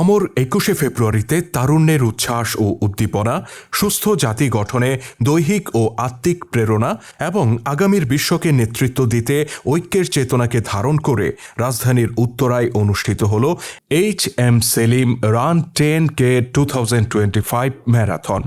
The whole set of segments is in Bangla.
অমর একুশে ফেব্রুয়ারিতে তারুণ্যের উচ্ছ্বাস ও উদ্দীপনা, সুস্থ জাতি গঠনে দৈহিক ও আত্মিক প্রেরণা এবং আগামীর বিশ্বকে নেতৃত্ব দিতে ঐক্যের চেতনাকে ধারণ করে রাজধানীর উত্তরায় অনুষ্ঠিত হল H M Selim run ten K two marathon.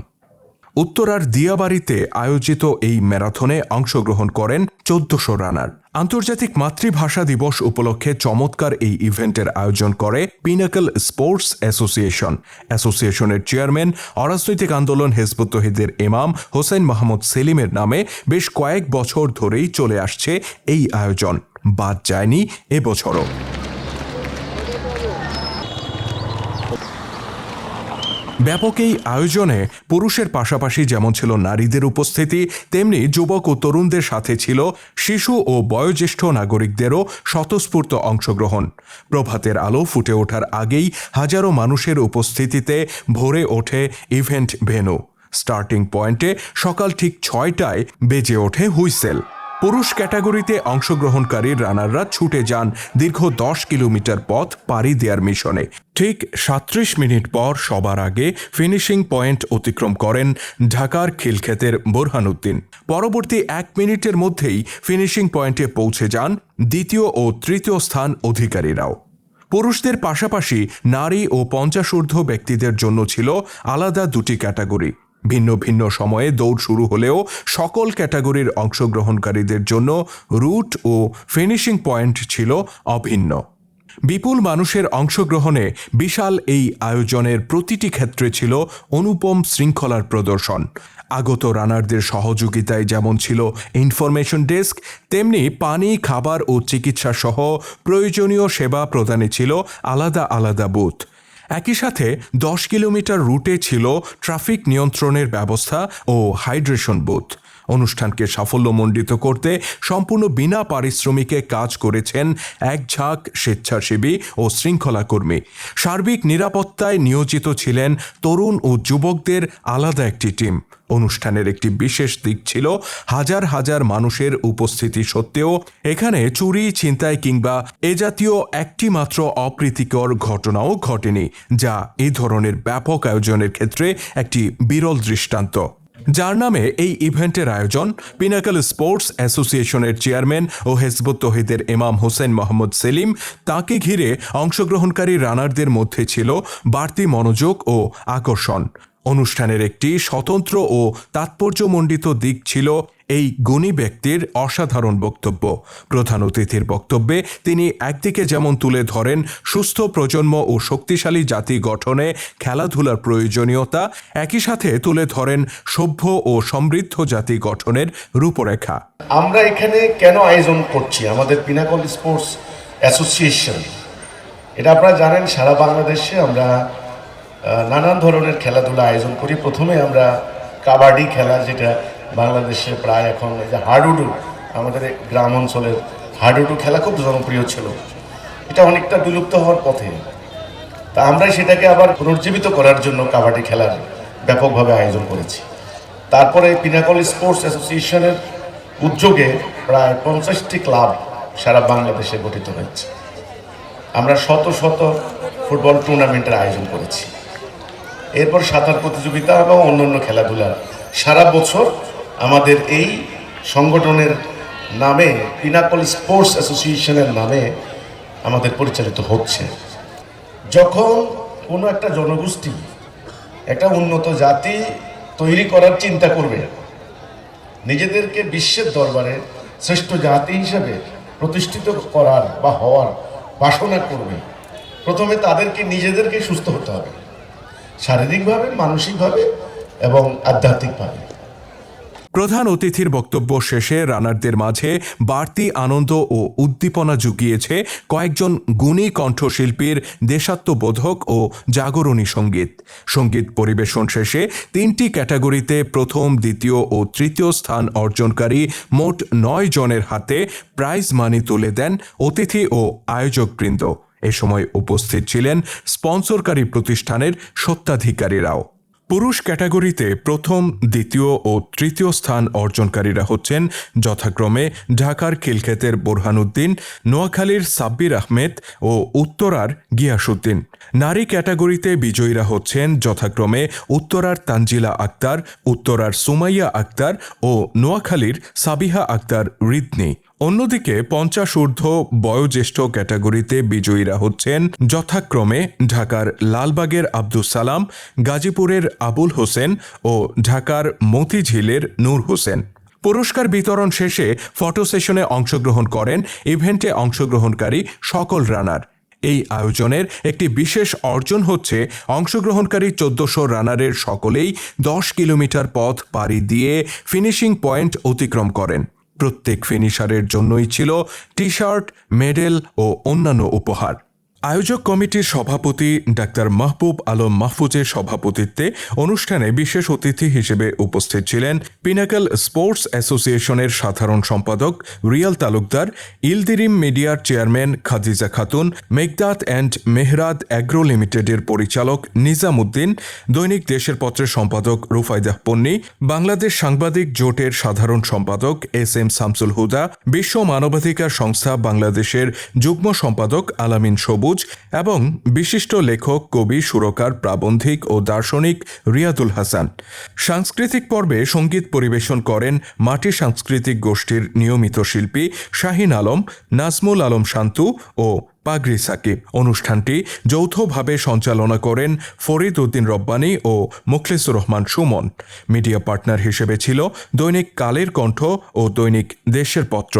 উত্তরার দিয়াবাড়িতে আয়োজিত এই ম্যারাথনে অংশগ্রহণ করেন চোদ্দশো রানার। আন্তর্জাতিক মাতৃভাষা দিবস উপলক্ষে চমৎকার এই ইভেন্টের আয়োজন করে পিনাকল স্পোর্টস অ্যাসোসিয়েশন। অ্যাসোসিয়েশনের চেয়ারম্যান, অরাজনৈতিক আন্দোলন হেজবুত তহিদের ইমাম হোসেন মাহমুদ সেলিমের নামে বেশ কয়েক বছর ধরেই চলে আসছে এই আয়োজন। বাদ যায়নি এবছরও ব্যাপক এই আয়োজনে পুরুষের পাশাপাশি যেমন ছিল নারীদের উপস্থিতি, তেমনি যুবক ও তরুণদের সাথে ছিল শিশু ও বয়োজ্যেষ্ঠ নাগরিকদেরও স্বতঃস্ফূর্ত অংশগ্রহণ। প্রভাতের আলো ফুটে ওঠার আগেই হাজারো মানুষের উপস্থিতিতে ভরে ওঠে ইভেন্ট ভেনু। স্টার্টিং পয়েন্টে সকাল ঠিক ছয়টায় বেজে ওঠে হুইসেল। পুরুষ ক্যাটাগরিতে অংশগ্রহণকারী রানাররা ছুটে যান দীর্ঘ দশ কিলোমিটার পথ পাড়ি দেওয়ার মিশনে। ঠিক সাত্রিশ মিনিট পর সবার আগে ফিনিশিং পয়েন্ট অতিক্রম করেন ঢাকার খিলক্ষেতের বোরহানুদ্দিন। পরবর্তী এক মিনিটের মধ্যেই ফিনিশিং পয়েন্টে পৌঁছে যান দ্বিতীয় ও তৃতীয় স্থান অধিকারীরাও। পুরুষদের পাশাপাশি নারী ও পঞ্চাশূর্ধ্ব ব্যক্তিদের জন্য ছিল আলাদা দুটি ক্যাটাগরি। ভিন্ন ভিন্ন সময়ে দৌড় শুরু হলেও সকল ক্যাটাগরির অংশগ্রহণকারীদের জন্য রুট ও ফিনিশিং পয়েন্ট ছিল অভিন্ন। বিপুল মানুষের অংশগ্রহণে বিশাল এই আয়োজনের প্রতিটি ক্ষেত্রে ছিল অনুপম শৃঙ্খলার প্রদর্শন। আগত রানারদের সহযোগিতায় যেমন ছিল ইনফরমেশন ডেস্ক, তেমনি পানি, খাবার ও চিকিৎসা সহ প্রয়োজনীয় সেবা প্রদানে ছিল আলাদা আলাদা বুথ। একই সাথে দশ কিলোমিটার রুটে ছিল ট্রাফিক নিয়ন্ত্রণের ব্যবস্থা ও হাইড্রেশন বুথ। অনুষ্ঠানকে সাফল্যমণ্ডিত করতে সম্পূর্ণ বিনা পারিশ্রমিকে কাজ করেছেন এক ঝাঁক স্বেচ্ছাসেবী ও শৃঙ্খলাকর্মী। সার্বিক নিরাপত্তায় নিয়োজিত ছিলেন তরুণ ও যুবকদের আলাদা একটি টিম। অনুষ্ঠানের একটি বিশেষ দিক ছিল হাজার হাজার মানুষের উপস্থিতি সত্ত্বেও এখানে চুরি, ছিনতাই কিংবা এ জাতীয় একটি মাত্র অপ্রীতিকর ঘটনাও ঘটেনি, যা এই ধরনের ব্যাপক আয়োজনের ক্ষেত্রে একটি বিরল দৃষ্টান্ত। যার নামে এই ইভেন্টের আয়োজন পিনাকল স্পোর্টস অ্যাসোসিয়েশনের চেয়ারম্যান ও হেসবুত তহিদের ইমাম হোসেন মোহাম্মদ সেলিম, তাকে ঘিরে অংশগ্রহণকারী রানারদের মধ্যে ছিল বাড়তি মনোযোগ ও আকর্ষণ। অনুষ্ঠানের একটি স্বতন্ত্র ও তাৎপর্যমণ্ডিত দিক ছিল এই গুণী ব্যক্তির অসাধারণ বক্তব্য। প্রধান অতিথির বক্তব্যে তিনি একদিকে যেমন তুলে ধরেন সুস্থ প্রজন্ম ও শক্তিশালী জাতি গঠনে খেলাধুলার প্রয়োজনীয়তা, একই সাথে তুলে ধরেন সভ্য ও সমৃদ্ধ জাতি গঠনের রূপরেখা। আমরা এখানে কেন আয়োজন করছি? আমাদের পিনাকল স্পোর্টস অ্যাসোসিয়েশন। এটা আপনারা জানেন, সারা বাংলাদেশে আমরা নানান ধরনের খেলাধুলা আয়োজন করি। প্রথমে আমরা কাবাডি খেলা, যেটা বাংলাদেশে প্রায় এখন এই যে হাডুডু, আমাদের গ্রাম অঞ্চলের হাডুডু খেলা খুব জনপ্রিয় ছিল। এটা অনেকটা বিলুপ্ত হওয়ার পথে। তা আমরা সেটাকে আবার পুনর্জীবিত করার জন্য কাবাডি খেলার ব্যাপকভাবে আয়োজন করেছি। তারপরে পিনাকল স্পোর্টস অ্যাসোসিয়েশনের উদ্যোগে প্রায় পঞ্চাশটি ক্লাব সারা বাংলাদেশে গঠিত হয়েছে। আমরা শত শত ফুটবল টুর্নামেন্টের আয়োজন করেছি। এরপর সাঁতার প্রতিযোগিতা এবং অন্যান্য খেলাধুলা সারা বছর আমাদের এই সংগঠনের নামে পিনাকল স্পোর্টস অ্যাসোসিয়েশনের নামে আমাদের পরিচালিত হচ্ছে। যখন কোনো একটা জনগোষ্ঠী একটা উন্নত জাতি তৈরি করার চিন্তা করবে, নিজেদেরকে বিশ্বের দরবারে শ্রেষ্ঠ জাতি হিসেবে প্রতিষ্ঠিত করার বা হওয়ার বাসনা করবে, প্রথমে তাদেরকে নিজেদেরকে সুস্থ হতে হবে, শারীরিকভাবে, মানসিকভাবে এবং আধ্যাত্মিকভাবে। প্রধান অতিথির বক্তব্য শেষে রানারদের মাঝে বাড়তি আনন্দ ও উদ্দীপনা জুগিয়েছে কয়েকজন গুণী কণ্ঠশিল্পীর দেশাত্মবোধক ও জাগরণী সংগীত। সংগীত পরিবেশন শেষে তিনটি ক্যাটাগরিতে প্রথম, দ্বিতীয় ও তৃতীয় স্থান অর্জনকারী মোট নয় জনের হাতে প্রাইজ মানি তুলে দেন অতিথি ও আয়োজকবৃন্দ। এ সময় উপস্থিত ছিলেন স্পন্সরকারী প্রতিষ্ঠানের সত্ত্বাধিকারীরাও পুরুষ ক্যাটাগরিতে প্রথম, দ্বিতীয় ও তৃতীয় স্থান অর্জনকারীরা হচ্ছেন যথাক্রমে ঢাকার খিলক্ষেতের বোরহানুদ্দিন, নোয়াখালীর সাব্বির আহমেদ ও উত্তরার গিয়াসুদ্দিন নারী ক্যাটাগরিতে বিজয়ীরা হচ্ছেন যথাক্রমে উত্তরার তানজিলা আক্তার, উত্তরার সুমাইয়া আক্তার ও নোয়াখালীর সাবিহা আক্তার রিদনি। অন্যদিকে পঞ্চাশ ঊর্ধ্ব বয়োজ্যেষ্ঠ ক্যাটাগরিতে বিজয়ীরা হচ্ছেন যথাক্রমে ঢাকার লালবাগের আব্দুল সালাম, গাজীপুরের আবুল হোসেন ও ঢাকার মতিঝিলের নূর হোসেন। পুরস্কার বিতরণ শেষে ফটো সেশনে অংশগ্রহণ করেন ইভেন্টে অংশগ্রহণকারী সকল রানার। এই আয়োজনের একটি বিশেষ অর্জন হচ্ছে অংশগ্রহণকারী চোদ্দশো রানারের সকলেই দশ কিলোমিটার পথ পাড়ি দিয়ে ফিনিশিং পয়েন্ট অতিক্রম করেন। প্রত্যেক ফিনিশারের জন্যই ছিল টি শার্ট মেডেল ও অন্যান্য উপহার। আয়োজক কমিটির সভাপতি ডাক্তার মাহবুব আলম মাহফুজের সভাপতিত্বে অনুষ্ঠানে বিশেষ অতিথি হিসেবে উপস্থিত ছিলেন পিনাকল স্পোর্টস অ্যাসোসিয়েশনের সাধারণ সম্পাদক রিয়াল তালুকদার, ইলদিরিম মিডিয়ার chairman Khadija Khatun Meghdat and Mehrad agro লিমিটেডের পরিচালক নিজামুদ্দিন দৈনিক দেশের পত্রের সম্পাদক রুফাইদাহ পন্নি, বাংলাদেশ সাংবাদিক জোটের সাধারণ সম্পাদক এস এম শামসুল হুদা, বিশ্ব মানবাধিকার সংস্থা বাংলাদেশের যুগ্ম সম্পাদক আলামিন সবুজ এবং বিশিষ্ট লেখক, কবি, সুরকার, প্রাবন্ধিক ও দার্শনিক রিয়াদুল হাসান। সাংস্কৃতিক পর্বে সংগীত পরিবেশন করেন মাটি সাংস্কৃতিক গোষ্ঠীর নিয়মিত শিল্পী শাহিন আলম, নাজমুল আলম শান্তু ও পাগরি সাকিব। অনুষ্ঠানটি যৌথভাবে সঞ্চালনা করেন ফরিদ উদ্দিন রব্বানী ও মুখলিসুর রহমান সুমন। মিডিয়া পার্টনার হিসেবে ছিল দৈনিক কালের কণ্ঠ ও দৈনিক দেশের পত্র।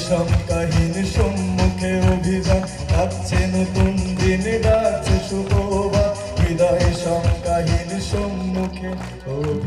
হৃদয় শঙ্কাহীন সম্মুখে অভিযান ডাকছে নতুন দিন ডাকছে শুভবা হৃদয় শঙ্কাহীন সম্মুখে অভিযান।